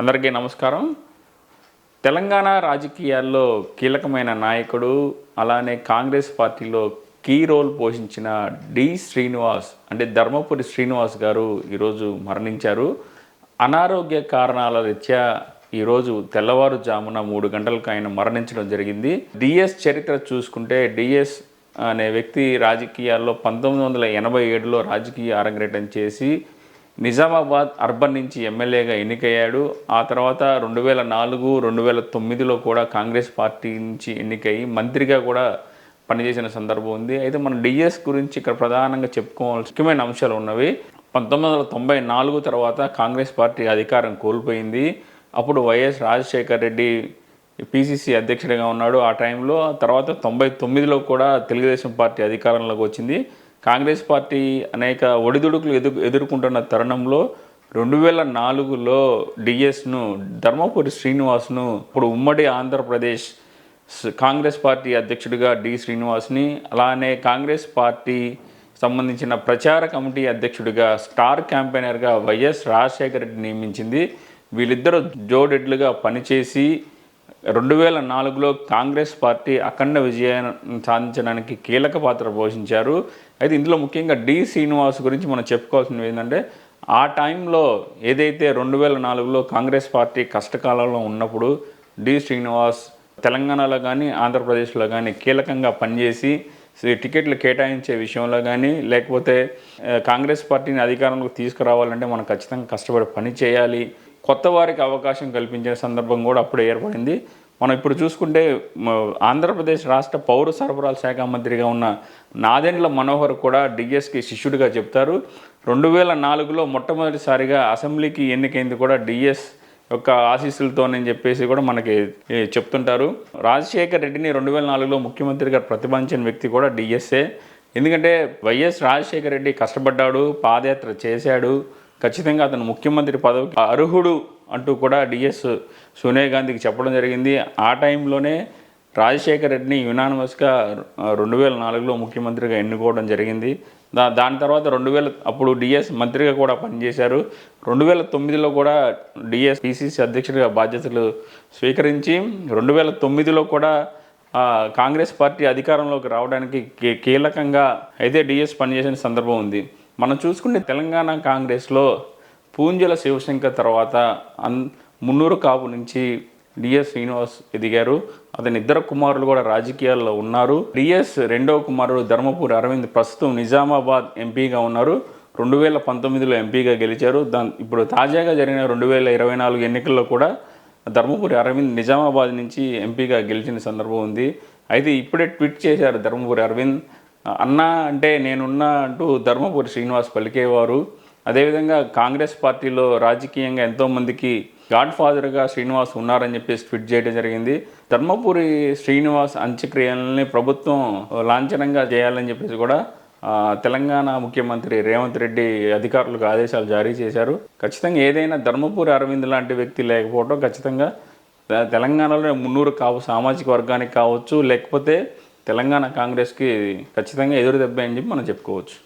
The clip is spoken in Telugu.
అందరికీ నమస్కారం. తెలంగాణ రాజకీయాల్లో కీలకమైన నాయకుడు అలానే కాంగ్రెస్ పార్టీలో కీ రోల్ పోషించిన డి శ్రీనివాస్ అంటే ధర్మపురి శ్రీనివాస్ గారు ఈరోజు మరణించారు. అనారోగ్య కారణాల రీత్యా ఈరోజు తెల్లవారుజామున మూడు గంటలకు ఆయన మరణించడం జరిగింది. డిఎస్ చరిత్ర చూసుకుంటే డిఎస్ అనే వ్యక్తి రాజకీయాల్లో పంతొమ్మిది వందల ఎనభై ఏడులో రాజకీయ అరంగేటం చేసి నిజామాబాద్ అర్బన్ నుంచి ఎమ్మెల్యేగా ఎన్నికయ్యాడు. ఆ తర్వాత రెండు వేల నాలుగు రెండు వేల తొమ్మిదిలో కూడా కాంగ్రెస్ పార్టీ నుంచి ఎన్నికయ్యి మంత్రిగా కూడా పనిచేసిన సందర్భం ఉంది. అయితే మన డిఎస్ గురించి ఇక్కడ ప్రధానంగా చెప్పుకోవాల్సిన ముఖ్యమైన అంశాలు ఉన్నవి. పంతొమ్మిది వందల తొంభై నాలుగు తర్వాత కాంగ్రెస్ పార్టీ అధికారం కోల్పోయింది. అప్పుడు వైఎస్ రాజశేఖర్ రెడ్డి పిసిసి అధ్యక్షుడిగా ఉన్నాడు ఆ టైంలో. తర్వాత తొంభై తొమ్మిదిలో కూడా తెలుగుదేశం పార్టీ అధికారంలోకి వచ్చింది. కాంగ్రెస్ పార్టీ అనేక ఒడిదుడుకులు ఎదు ఎదుర్కొంటున్న తరుణంలో రెండు వేల నాలుగులో డిఎస్ను ధర్మపురి శ్రీనివాస్ను ఇప్పుడు ఉమ్మడి ఆంధ్రప్రదేశ్ కాంగ్రెస్ పార్టీ అధ్యక్షుడిగా డి శ్రీనివాస్ని అలానే కాంగ్రెస్ పార్టీ సంబంధించిన ప్రచార కమిటీ అధ్యక్షుడిగా స్టార్ క్యాంపెయినర్గా వైఎస్ రాజశేఖర రెడ్డి నియమించింది. వీళ్ళిద్దరూ జోడెడ్లుగా పనిచేసి రెండు వేల నాలుగులో కాంగ్రెస్ పార్టీ అఖండ విజయాన్ని సాధించడానికి కీలక పాత్ర పోషించారు. అయితే ఇందులో ముఖ్యంగా డి శ్రీనివాస్ గురించి మనం చెప్పుకోవాల్సినవి ఏంటంటే ఆ టైంలో ఏదైతే రెండు వేల నాలుగులో కాంగ్రెస్ పార్టీ కష్టకాలంలో ఉన్నప్పుడు డి శ్రీనివాస్ తెలంగాణలో కానీ ఆంధ్రప్రదేశ్లో కానీ కీలకంగా పనిచేసి టికెట్లు కేటాయించే విషయంలో కానీ లేకపోతే కాంగ్రెస్ పార్టీని అధికారంలోకి తీసుకురావాలంటే మనం ఖచ్చితంగా కష్టపడి పని చేయాలి. కొత్త వారికి అవకాశం కల్పించిన సందర్భం కూడా అప్పుడు ఏర్పడింది. మనం ఇప్పుడు చూసుకుంటే ఆంధ్రప్రదేశ్ రాష్ట్ర పౌర సరఫరాల శాఖ మంత్రిగా ఉన్న నాదెండ్ల మనోహర్ కూడా డిఎస్కి శిష్యుడిగా చెప్తారు. రెండు వేల నాలుగులో మొట్టమొదటిసారిగా అసెంబ్లీకి ఎన్నికైంది కూడా డిఎస్ యొక్క ఆశీస్సులతోనని చెప్పేసి కూడా మనకి చెప్తుంటారు. రాజశేఖర్ రెడ్డిని రెండు వేల నాలుగులో ముఖ్యమంత్రిగా ప్రతిపాదించిన వ్యక్తి కూడా డిఎస్ఏ. ఎందుకంటే వైఎస్ రాజశేఖర రెడ్డి కష్టపడ్డాడు పాదయాత్ర చేశాడు. ఖచ్చితంగా అతను ముఖ్యమంత్రి పదవికి అర్హుడు అంటూ కూడా డిఎస్ సోనియా గాంధీకి చెప్పడం జరిగింది. ఆ టైంలోనే రాజశేఖర రెడ్డిని యునానిమస్గా రెండు వేల నాలుగులో ముఖ్యమంత్రిగా ఎన్నుకోవడం జరిగింది. దా దాని తర్వాత రెండు వేల అప్పుడు డిఎస్ మంత్రిగా కూడా పనిచేశారు. రెండు వేల తొమ్మిదిలో కూడా డిఎస్ పిసిసి అధ్యక్షుడిగా బాధ్యతలు స్వీకరించి రెండు వేల తొమ్మిదిలో కూడా కాంగ్రెస్ పార్టీ అధికారంలోకి రావడానికి కీలకంగా అయితే డిఎస్ పనిచేసిన సందర్భం ఉంది. మనం చూసుకుంటే తెలంగాణ కాంగ్రెస్లో పూంజల శివశంకర్ తర్వాత అన్ మున్నూరు కాపు నుంచి డిఎస్ శ్రీనివాస్ ఎదిగారు. అతని ఇద్దరు కుమారులు కూడా రాజకీయాల్లో ఉన్నారు. డిఎస్ రెండవ కుమారుడు ధర్మపురి అరవింద్ ప్రస్తుతం నిజామాబాద్ ఎంపీగా ఉన్నారు. రెండు వేల పంతొమ్మిదిలో ఎంపీగా గెలిచారు. దాని ఇప్పుడు తాజాగా జరిగిన రెండు వేల ఇరవై నాలుగు ఎన్నికల్లో కూడా ధర్మపురి అరవింద్ నిజామాబాద్ నుంచి ఎంపీగా గెలిచిన సందర్భం ఉంది. అయితే ఇప్పుడే ట్వీట్ చేశారు ధర్మపురి అరవింద్. అన్నా అంటే నేనున్నా అంటూ ధర్మపురి శ్రీనివాస్ పలికేవారు. అదేవిధంగా కాంగ్రెస్ పార్టీలో రాజకీయంగా ఎంతోమందికి గాడ్ ఫాదర్గా శ్రీనివాస్ ఉన్నారని చెప్పేసి ట్వీట్ చేయడం జరిగింది. ధర్మపురి శ్రీనివాస్ అంత్యక్రియలని ప్రభుత్వం లాంఛనంగా చేయాలని చెప్పేసి కూడా తెలంగాణ ముఖ్యమంత్రి రేవంత్ రెడ్డి అధికారులకు ఆదేశాలు జారీ చేశారు. ఖచ్చితంగా ఏదైనా ధర్మపురి అరవింద్ లాంటి వ్యక్తి లేకపోవడం ఖచ్చితంగా తెలంగాణలో మున్నూరు కావచ్చు సామాజిక వర్గానికి కావచ్చు లేకపోతే తెలంగాణ కాంగ్రెస్కి ఖచ్చితంగా ఎదురు దెబ్బ అని చెప్పి మనం చెప్పుకోవచ్చు.